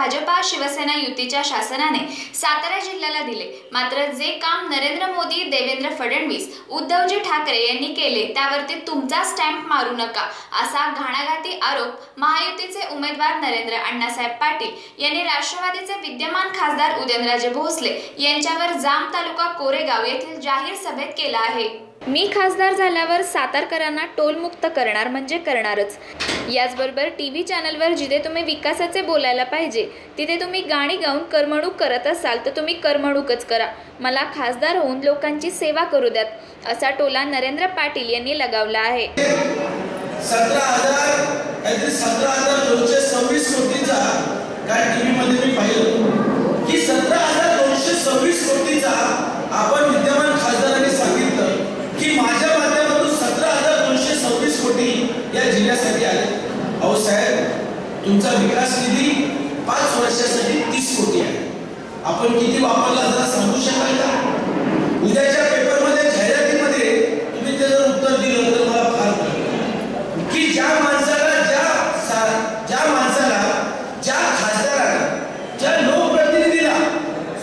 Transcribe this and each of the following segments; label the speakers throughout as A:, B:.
A: भाजपा शिवसेना युतीच्या शासनाने सातारा जिल्ह्याला दिले. मात्र जे काम नरेंद्र मोदी देवेंद्र फडणवीस उद्धवजी ठाकरे यांनी केले त्यावरती तुमचा स्टॅम्प मारू नका असा घाणाघाती आरोप महायुतीचे उमेदवार नरेंद्र अण्णासाहेब पाटील यांनी राष्ट्रवादीचे विद्यमान खासदार उदयनराजे भोसले यांच्यावर जाम तालुका कोरेगाव येथील जाहीर सभेत केला आहे. मी खासदार झाल्यावर सातारकरांना टोलमुक्त करणार म्हणजे करणारच. याचबरोबर टी व्ही चॅनलवर जिथे तुम्ही विकासाचे बोलायला पाहिजे तिथे तुम्ही गाणी गाऊन करमणूक करत असाल तर तुम्ही करमणूकच करा. मला खासदार होऊन लोकांची सेवा करू द्यात असा टोला नरेंद्र पाटील यांनी लगावला आहे.
B: सतरा हजार सतरा हजार दोनशे सव्वीस कोटीचा काय टीव्ही मध्ये मी पाहिलं की सतरा हजार दोनशे सव्वीस कोटीचा आपण विद्यमान खासदारांनी सांगितलं की माझ्या माध्यमातून सतरा हजार दोनशे सव्वीस कोटी या जिल्ह्यासाठी आले अहो साहेब तुमचा विकास निधी पाच वर्षासाठी तीस कोटी आहे आम्हाला जरा सांगू शकाल का? उद्याच्या पेपरमध्ये जाहिरातीमध्ये तुम्ही ते जर उत्तर दिलं तर मला फार की ज्या माणसाला ज्या ज्या माणसाला ज्या खासदाराला ज्या लोकप्रतिनिधीला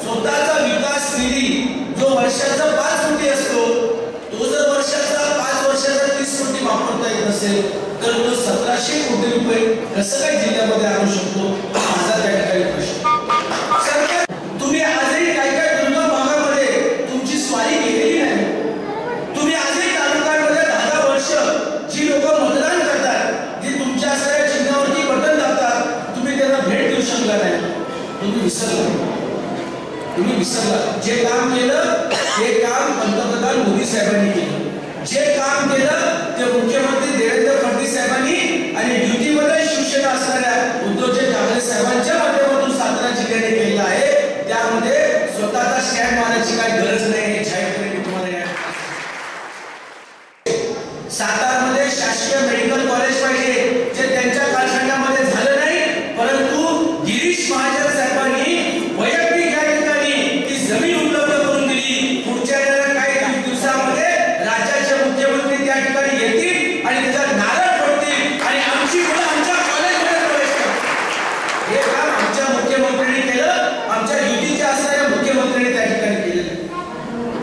B: स्वतःचा विकास निधी जो वर्षाचा पाच कोटी असतो तो जर वर्षाचा पाच वर्षाचा तीस कोटी वापरता येत नसेल तर तो सतराशे कोटी रुपये कसं काय जिल्ह्यामध्ये आणू शकतो हा माझा त्या ठिकाणी प्रश्न सरकार तुम्ही आजही काय काय दुर्गम भागामध्ये तुमची स्वारी केलेली नाही तुम्ही आजही तालुक्यांमध्ये दहा दहा वर्ष जी लोक मतदान करतात जी तुमच्या असणाऱ्या चिन्हावरती बटन दाबतात तुम्ही त्यांना भेट देऊ शकला नाही तुम्ही विसरला तुम्ही विसरला. जे काम केलं ते काम पंतप्रधान मोदी साहेबांनी केलं. जे काम केलं ते मुख्यमंत्री देवेंद्र फडणवीस साहेबांनी आणि युतीमध्ये शिवसेना असणाऱ्या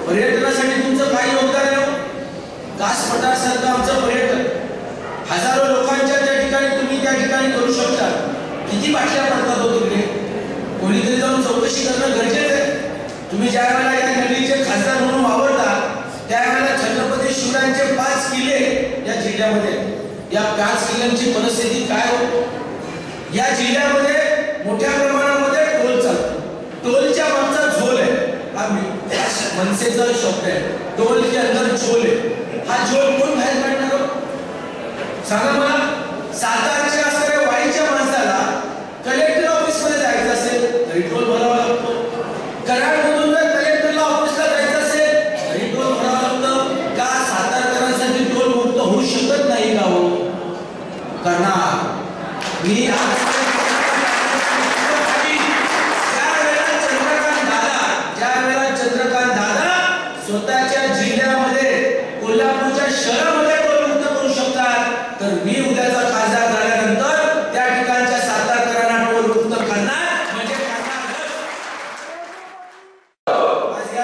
B: पर्यटनासाठी तुमचं काय योगदान आहे हो? कास पठारसारखं आमचं पर्यटन. हजारो लोकांच्या त्या ठिकाणी तुम्ही त्या ठिकाणी करू शकता. किती बाटल्या पडतात हो तिकडे? कोणीतरी जाऊन चौकशी करणं गरजेचं आहे. तुम्ही ज्या वेळेला या नदीचे खासदार म्हणून वावरता त्यावेळेला छत्रपती शिवरायांचे पाच किल्ले या जिल्ह्यामध्ये या पाच किल्ल्यांची परिस्थिती काय हो? या जिल्ह्यामध्ये मोठ्या प्रमाणामध्ये टोल चालतो टोलच्या मागचा झोल आहे हा मी- हा मनसेचा शब्द आहे. टोल के अंदर झोल आहे. हा झोल कोण बाहेर काढणार हो? सांगा मला सातारच्या असणाऱ्या वाईच्या माणसाला कलेक्टर ऑफिसमध्ये जायचं असेल तरी टोल भरावा लागतो कराडमधून जर कलेक्टरला ऑफिसला जायचं असेल तरी टोल भरावा लागतं का सातारकरांसाठी टोल मुक्त होऊ शकत नाही का हो करणार मी ज्या वेळेला चंद्रकांत दादा ज्या वेळेला चंद्रकांत दादा स्वतःच्या जिल्ह्यामध्ये कोल्हापूरच्या शहरामध्ये टोलमुक्त करू शकतात तर मी उद्याचा खासदार झाल्यानंतर त्या ठिकाणच्या सातारकरांना टोलमुक्त करणार म्हणजे करणारच.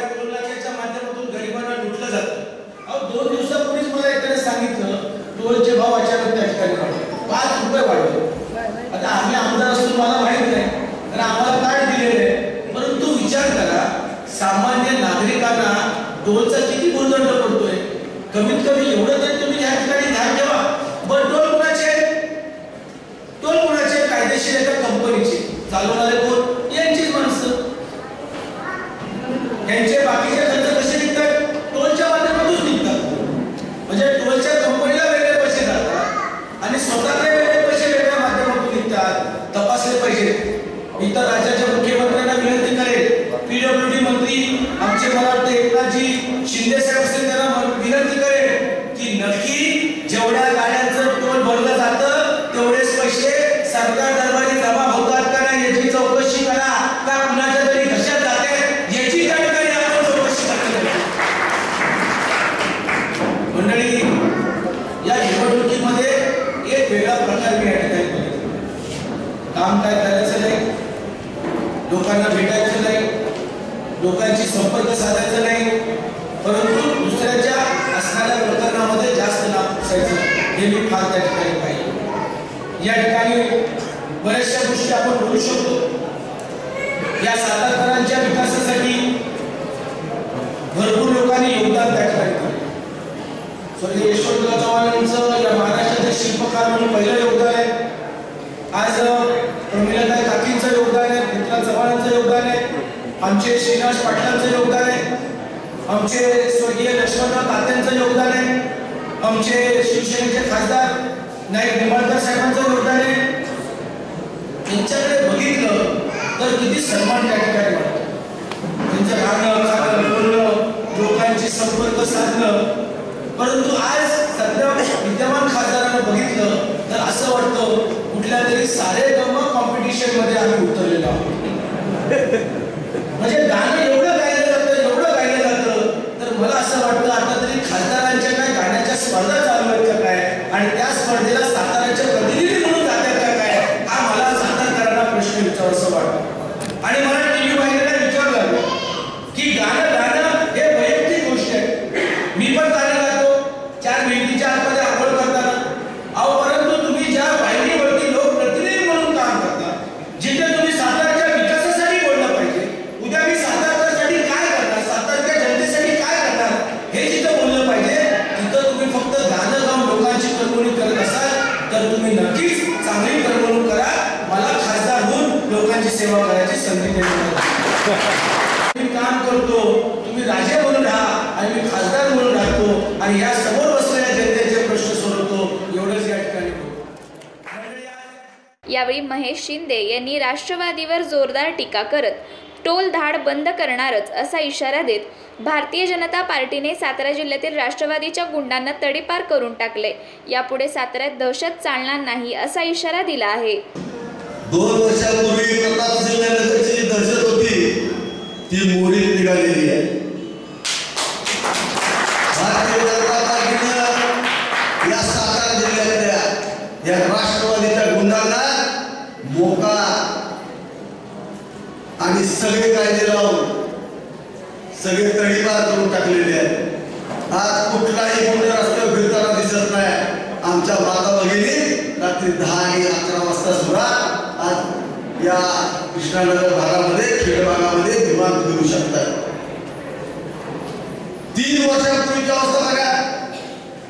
B: आज या टोलनाक्याच्या माध्यमातून गरिबांना लुटलं जातं अहो दोन दिवसापूर्वीच मला एकाने सांगितलं टोलचे भाव अचानक त्या ठिकाणी वाढले पाच रुपये वाढले आता आम्ही आमदार असतो मला माहीत नाही तर आम्हाला काय दिलेलं आहे परंतु विचार करा सामान्य नागरिकांना टोलचा किती भूर्दंड पडतोय कमीत कमी एवढं तरी तुम्ही या ठिकाणी ध्यान ठेवा बरं टोल कुणाचे टोल कुणाचे कायदेशीर एका कंपनीचे चालवणारे कोण यांचीच माणसं यांचे बाकीचे खर्च कसे निघतात टोलच्या माध्यमातून निघतात म्हणजे टोलच्या कंपनीला वेगळे पैसे जातात आणि स्वतःकडे वेगळे पैसे वेगळ्या माध्यमातून निघतात तपासले पाहिजे मी तर राज्याच्या मुख्यमंत्र्यांना विनंती करेन पीडब्ल्यूडी मंत्री आमचे मला वाटतं एकनाथजी शिंदे साहेब असतील त्यांना मन- विनंती करेन की नक्की जेवढ्या गाड्यांचं टोल भरलं जातं तेवढेच पैसे सरकार दरबारी जमा होतात का नाही याची चौकशी करा का कुणाच्या तरी घशात जाते याची त्या ठिकाणी आपण चौकशी करायला पाहिजे. मंडळी या निवडणुकीमध्ये एक वेगळा प्रकार मी या ठिकाणी बघितला. काम काय करायचं नाही भेटायचं नाही लोकांची संपर्क साधायचा नाही परंतु दुसऱ्याच्या असणाऱ्या प्रकरणामध्ये जास्त लाभ असायचं. हे मी फार त्या ठिकाणी पाहिजे या ठिकाणी बऱ्याचशा गोष्टी आपण बोलू शकतो. या सातारकरांच्या विकासासाठी भरपूर लोकांनी योगदान त्या ठिकाणी दिलं. स्वर्गीय यशवंतराव चव्हाणांचं या महाराष्ट्राचे शिल्पकार म्हणून पहिलं योगदान आहे. आज प्रमिलाताई काकींचं योगदान आहे मित्रा चव्हाणांचं योगदान आहे आमचे श्रीनिवास पाटलांचं योगदान आहे. आमचे स्वर्गीय लक्ष्मणराव तात्यांचं योगदान आहे. आमचे शिवसेनेचे खासदार नाईक निंबाळकर साहेबांचं योगदान आहे. त्यांच्याकडे बघितलं तर किती सन्मान त्या ठिकाणी त्यांचं राहणं खाणं बोलणं लोकांशी संपर्क साधणं. परंतु आज सध्या विद्यमान खासदारांना बघितलं तर असं वाटतं कुठल्या तरी सारे गम कॉम्पिटिशनमध्ये आम्ही उतरलेलो आहोत. म्हणजे गाणं एवढं गायलं जातं एवढं गायलं जातं तर मला असं वाटतं आता तरी खासदारांच्या काय गाण्याच्या स्पर्धा चालू आहेत का काय? आणि त्या स्पर्धेला साताऱ्याचे प्रतिनिधी म्हणून जातात का काय? हा मला सातारकरांना प्रश्न विचारायचं वाटतं. आणि मला टी व्ही वाहिनीला विचारलं की गाणं आणि या समोर बसलेल्या जनतेचे प्रश्न सोडवतो. एवढंच या ठिकाणी
A: यावेळी महेश शिंदे यांनी राष्ट्रवादीवर जोरदार टीका करत टोल धाड बंद करणारच असा इशारा देत भारतीय जनता पार्टीने सातारा जिल्ह्यातील राष्ट्रवादीच्या गुंडांना तडीपार करून टाकले. यापुढे साताऱ्यात दहशत चालणार नाही असा इशारा दिला आहे.
C: दोन वर्षापूर्वी प्रताप दहशत होती ती मोडीत निघालेली आहे. मोका आणि सगळे कायदे लावून सगळे तडीपार करून टाकलेले आहेत. आज कुठलाही कुठे रस्त्यावर फिरताना दिसत नाही. आमच्या माता भगिनी रात्री दहा आणि अकरा वाजता सुद्धा आज या कृष्णानगर भागामध्ये खेड भागामध्ये विमान फिरू शकतात. तीन वर्षापूर्वीची अवस्था बघा.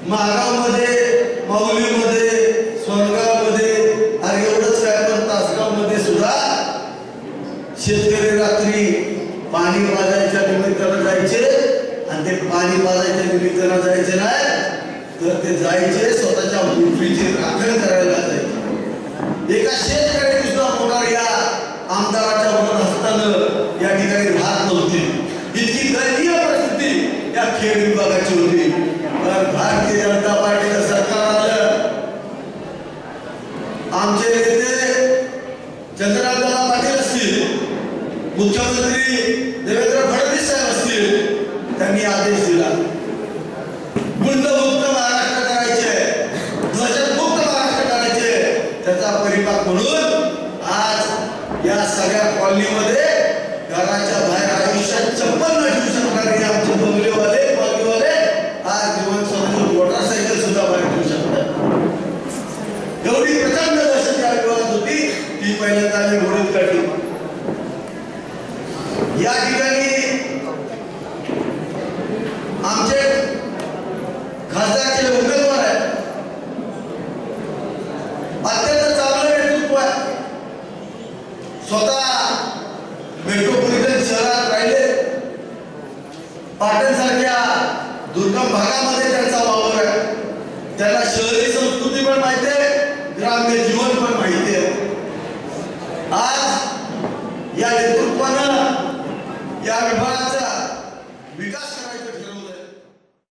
C: महागावमध्ये माऊलीमध्ये सोनगावमध्ये आणि एवढंच काय पण तासगावमध्ये सुद्धा शेतकरी रात्री पाणी पाजायच्या निमित्तानं जायचे आणि ते पाणी पाजायच्या निमित्तानं जायचे नाही तर ते जायचे स्वतःच्या मुठीची राखण करायला जायचे. एका शेतकऱ्याने सुद्धा होणार या आमदाराच्या वरत असताना या ठिकाणी राहत नव्हती. इतकी दयनीय परिस्थिती या खेळ विभागाची होती. पण भारतीय जनता पार्टीचं सरकार आलं. आमचे त्याचा परिपाक म्हणून आज या सगळ्या कॉलनीमध्ये घराच्या बाहेर आयुष्यात चप्पल न ठेवू शकणारे आमचे बंगलेवाले कॉलनीवाले आज जीवन समजून मोटरसायकल सुद्धा बाहेर ठेवू शकतात. एवढी प्रचंड दहशत या विभागात होती ती पहिल्यांदा आम्ही म्हणून काढली. या ठिकाणी आमचे खासदारचे पाटण सारख्या दुर्गम भागामध्ये त्यांचा वावर आहे. त्यांना शहरी संस्कृती पण माहिती आहे ग्राम्य जीवन पण माहिती आहे. आज या नेतृत्वानं या विभाग